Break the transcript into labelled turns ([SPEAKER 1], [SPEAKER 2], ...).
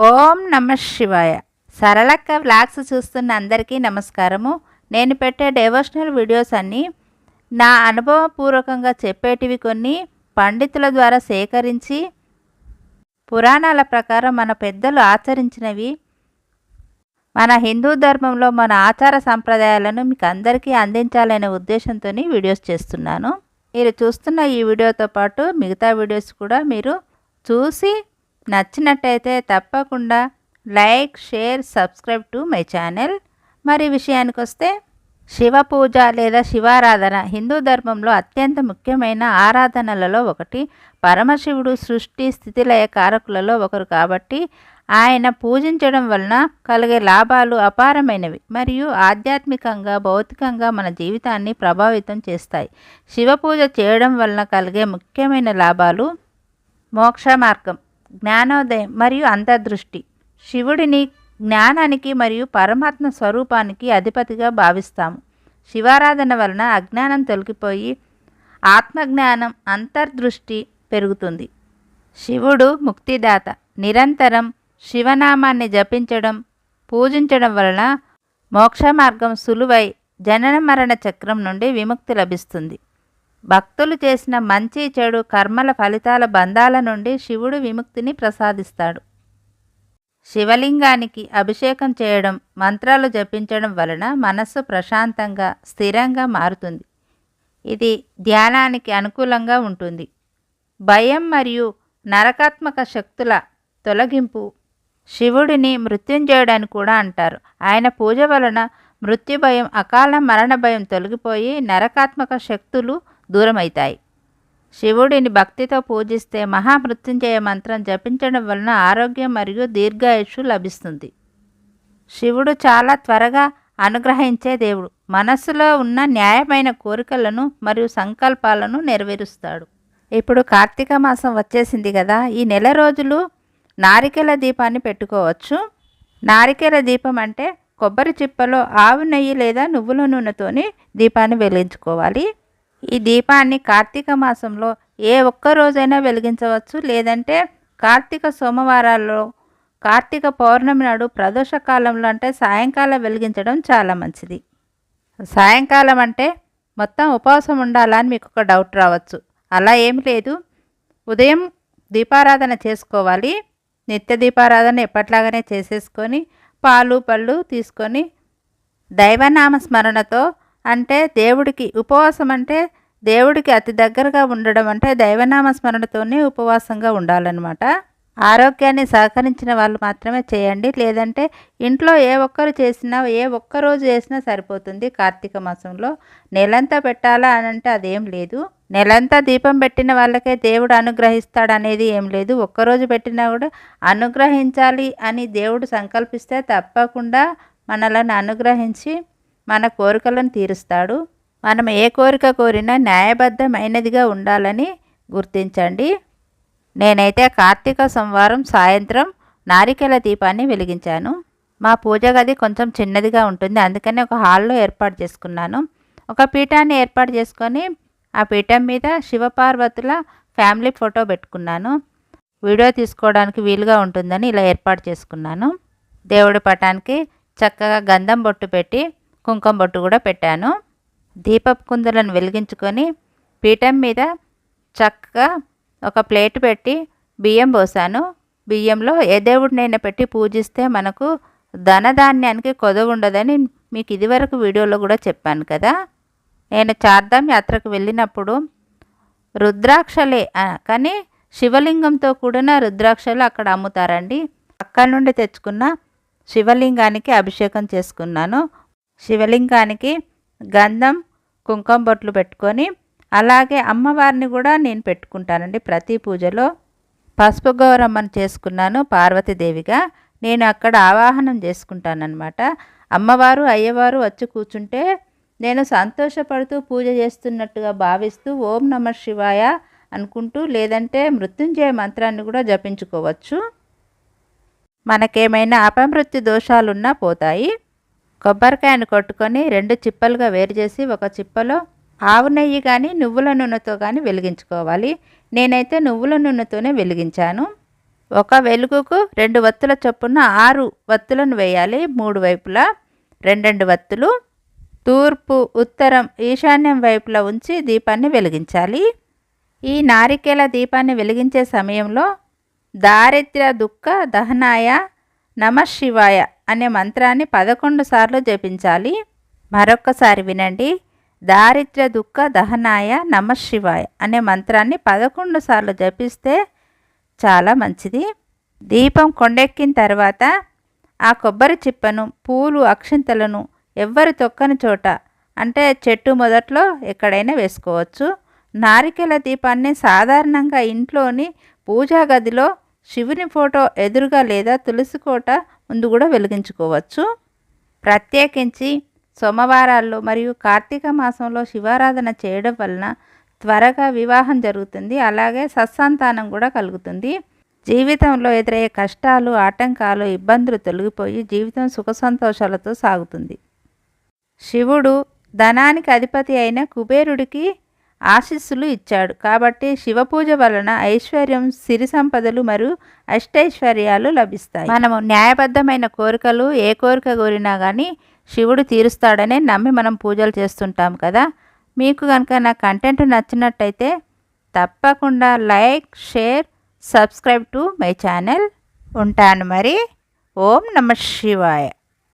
[SPEAKER 1] ఓం నమ శివాయ. సరళక్క వ్లాగ్స్ చూస్తున్న అందరికీ నమస్కారము. నేను పెట్టే డెవోషనల్ వీడియోస్ అన్నీ నా అనుభవపూర్వకంగా చెప్పేటివి కొన్ని పండితుల ద్వారా సేకరించి పురాణాల ప్రకారం మన పెద్దలు ఆచరించినవి. మన హిందూ ధర్మంలో మన ఆచార సంప్రదాయాలను మీకు అందరికీ అందించాలనే ఉద్దేశంతో వీడియోస్ చేస్తున్నాను. మీరు చూస్తున్న ఈ వీడియోతో పాటు మిగతా వీడియోస్ కూడా మీరు చూసి నచ్చినట్టయితే తప్పకుండా like share subscribe to my channel. మరి విషయానికి వస్తే శివ పూజ లేదా శివారాధన హిందూ ధర్మంలో అత్యంత ముఖ్యమైన ఆరాధనలలో ఒకటి. పరమశివుడు సృష్టి స్థితిలయ కారకులలో ఒకరు కాబట్టి ఆయన పూజించడం వలన కలిగే లాభాలు అపారమైనవి మరియు ఆధ్యాత్మికంగా భౌతికంగా మన జీవితాన్ని ప్రభావితం చేస్తాయి. శివ పూజ చేయడం వలన కలిగే ముఖ్యమైన లాభాలు మోక్ష మార్గం. జ్ఞానోదయం మరియు అంతర్దృష్టి. శివుడిని జ్ఞానానికి మరియు పరమాత్మ స్వరూపానికి అధిపతిగా భావిస్తాము. శివారాధన వలన అజ్ఞానం తొలగిపోయి ఆత్మజ్ఞానం అంతర్దృష్టి పెరుగుతుంది. శివుడు ముక్తిదాత. నిరంతరం శివనామాన్ని జపించడం పూజించడం వలన మోక్ష మార్గం సులువై జనన మరణ చక్రం నుండి విముక్తి లభిస్తుంది. భక్తులు చేసిన మంచి చెడు కర్మల ఫలితాల బంధాల నుండి శివుడు విముక్తిని ప్రసాదిస్తాడు. శివలింగానికి అభిషేకం చేయడం మంత్రాలు జపించడం వలన మనస్సు ప్రశాంతంగా స్థిరంగా మారుతుంది. ఇది ధ్యానానికి అనుకూలంగా ఉంటుంది. భయం మరియు నరకాత్మక శక్తుల తొలగింపు శివుడిని మృత్యుంజయుడని కూడా అంటారు. ఆయన పూజ వలన మృత్యు భయం అకాల మరణ భయం తొలగిపోయి నరకాత్మక శక్తులు దూరమవుతాయి శివుడిని భక్తితో పూజిస్తే మహామృత్యుంజయ మంత్రం జపించడం వలన ఆరోగ్యం మరియు దీర్ఘాయుషు లభిస్తుంది. శివుడు చాలా త్వరగా అనుగ్రహించే దేవుడు. మనస్సులో ఉన్న న్యాయమైన కోరికలను మరియు సంకల్పాలను నెరవేరుస్తాడు. ఇప్పుడు కార్తీక మాసం వచ్చేసింది కదా ఈ నెల రోజులు నారికేల దీపాన్ని పెట్టుకోవచ్చు. నారికేల దీపం అంటే కొబ్బరి చిప్పలో ఆవు నెయ్యి లేదా నువ్వుల నూనెతోని దీపాన్ని వెలిగించుకోవాలి. ఈ దీపాన్ని కార్తీక మాసంలో ఏ ఒక్క రోజైనా వెలిగించవచ్చు. లేదంటే కార్తీక సోమవారాల్లో కార్తీక పౌర్ణమి నాడు ప్రదోష కాలంలో అంటే సాయంకాలం వెలిగించడం చాలా మంచిది. సాయంకాలం అంటే మొత్తం ఉపవాసం ఉండాలా అని మీకు ఒక డౌట్ రావచ్చు. అలా ఏమి లేదు. ఉదయం దీపారాధన చేసుకోవాలి. నిత్య దీపారాధన ఎప్పట్లాగానే చేసేసుకొని పాలు పళ్ళు తీసుకొని దైవనామ స్మరణతో అంటే దేవుడికి ఉపవాసం అంటే దేవుడికి అతి దగ్గరగా ఉండడం అంటే దైవనామ స్మరణతోనే ఉపవాసంగా ఉండాలన్నమాట. ఆరోగ్యాన్ని సహకరించిన వాళ్ళు మాత్రమే చేయండి. లేదంటే ఇంట్లో ఏ ఒక్కరు చేసినా ఏ ఒక్క రోజు చేసినా సరిపోతుంది కార్తీక మాసంలో. నెలంతా పెట్టాలా అని అంటే అదేం లేదు. నెలంతా దీపం పెట్టిన వాళ్ళకే దేవుడు అనుగ్రహిస్తాడు అనేది ఏం లేదు. ఒక్కరోజు పెట్టినా కూడా అనుగ్రహించాలి అని దేవుడు సంకల్పిస్తే తప్పకుండా మనలను అనుగ్రహించి మన కోరికలను తీరుస్తాడు. మనం ఏ కోరిక కోరినా న్యాయబద్ధమైనదిగా ఉండాలని గుర్తించండి. నేనైతే కార్తీక సోమవారం సాయంత్రం నారికెల దీపాన్ని వెలిగించాను. మా పూజ గది కొంచెం చిన్నదిగా ఉంటుంది. అందుకని ఒక హాల్లో ఏర్పాటు చేసుకున్నాను. ఒక పీఠాన్ని ఏర్పాటు చేసుకొని ఆ పీఠం మీద శివపార్వతుల ఫ్యామిలీ ఫోటో పెట్టుకున్నాను. వీడియో తీసుకోవడానికి వీలుగా ఉంటుందని ఇలా ఏర్పాటు చేసుకున్నాను. దేవుడి పటానికి చక్కగా గంధం బొట్టు పెట్టి కుంకుమ బొట్టు కూడా పెట్టాను. దీపపు కుందులను వెలిగించుకొని పీఠం మీద చక్కగా ఒక ప్లేట్ పెట్టి బియ్యం పోసాను. బియ్యంలో ఏ దేవుడినైనా పెట్టి పూజిస్తే మనకు ధనధాన్యానికి కొదవ ఉండదని మీకు ఇదివరకు వీడియోలో కూడా చెప్పాను కదా. నేను చార్ధామ్ యాత్రకు వెళ్ళినప్పుడు రుద్రాక్షలే కానీ శివలింగంతో కూడిన రుద్రాక్షలు అక్కడ అమ్ముతారండి. అక్కడ నుండి తెచ్చుకున్న శివలింగానికి అభిషేకం చేసుకున్నాను. శివలింగానికి గంధం కుంకుమ బొట్లు పెట్టుకొని అలాగే అమ్మవారిని కూడా నేను పెట్టుకుంటానండి. ప్రతి పూజలో పసుపు గౌరమ్మను చేసుకున్నాను పార్వతీదేవిగా. నేను అక్కడ ఆవాహనం చేసుకుంటానన్నమాట. అమ్మవారు అయ్యవారు వచ్చి కూర్చుంటే నేను సంతోషపడుతూ పూజ చేస్తున్నట్టుగా భావిస్తూ ఓం నమ శివాయ అనుకుంటూ లేదంటే మృత్యుంజయ మంత్రాన్ని కూడా జపించుకోవచ్చు. మనకేమైనా అపమృత్యు దోషాలున్నా పోతాయి. కొబ్బరికాయను కొట్టుకొని రెండు చిప్పలుగా వేరు చేసి ఒక చిప్పలో ఆవు నెయ్యి కానీ నువ్వుల నూనెతో కానీ వెలిగించుకోవాలి. నేనైతే నువ్వుల నూనెతోనే వెలిగించాను. ఒక వెలుగుకు రెండు వత్తుల చొప్పున ఆరు వత్తులను వేయాలి. మూడు వైపులా రెండెండు వత్తులు. తూర్పు ఉత్తరం ఈశాన్యం వైపులా ఉంచి దీపాన్ని వెలిగించాలి. ఈ నారికేల దీపాన్ని వెలిగించే సమయంలో దారిద్ర్య దుఃఖ దహనాయ నమశివాయ అనే మంత్రాన్ని పదకొండు సార్లు జపించాలి. మరొక్కసారి వినండి. దారిద్ర్య దుఃఖ దహనాయ నమశివాయ అనే మంత్రాన్ని పదకొండు సార్లు జపిస్తే చాలా మంచిది. దీపం కొండెక్కిన తర్వాత ఆ కొబ్బరి చిప్పను పూలు అక్షింతలను ఎవ్వరు తొక్కని చోట అంటే చెట్టు మొదట్లో ఎక్కడైనా వేసుకోవచ్చు. నారికెల దీపాన్ని సాధారణంగా ఇంట్లోని పూజా గదిలో శివుని ఫోటో ఎదురుగా లేదా తులసి కోట ముందు కూడా వెలిగించుకోవచ్చు. ప్రత్యేకించి సోమవారాల్లో మరియు కార్తీక మాసంలో శివారాధన చేయడం వలన త్వరగా వివాహం జరుగుతుంది. అలాగే సత్సంతానం కూడా కలుగుతుంది. జీవితంలో ఎదురయ్యే కష్టాలు ఆటంకాలు ఇబ్బందులు తొలగిపోయి జీవితం సుఖ సంతోషాలతో సాగుతుంది. శివుడు ధనానికి అధిపతి అయిన కుబేరుడికి ఆశీస్సులు ఇచ్చాడు. కాబట్టి శివపూజ వలన ఐశ్వర్యం సిరి సంపదలు మరియు అష్టైశ్వర్యాలు లభిస్తాయి. మనము న్యాయబద్ధమైన కోరికలు ఏ కోరిక కోరినా కానీ శివుడు తీరుస్తాడనే నమ్మి మనం పూజలు చేస్తుంటాం కదా. మీకు కనుక నా కంటెంట్ నచ్చినట్టయితే తప్పకుండా like share subscribe to my channel. ఉంటాను మరి. ఓం నమ శివాయ.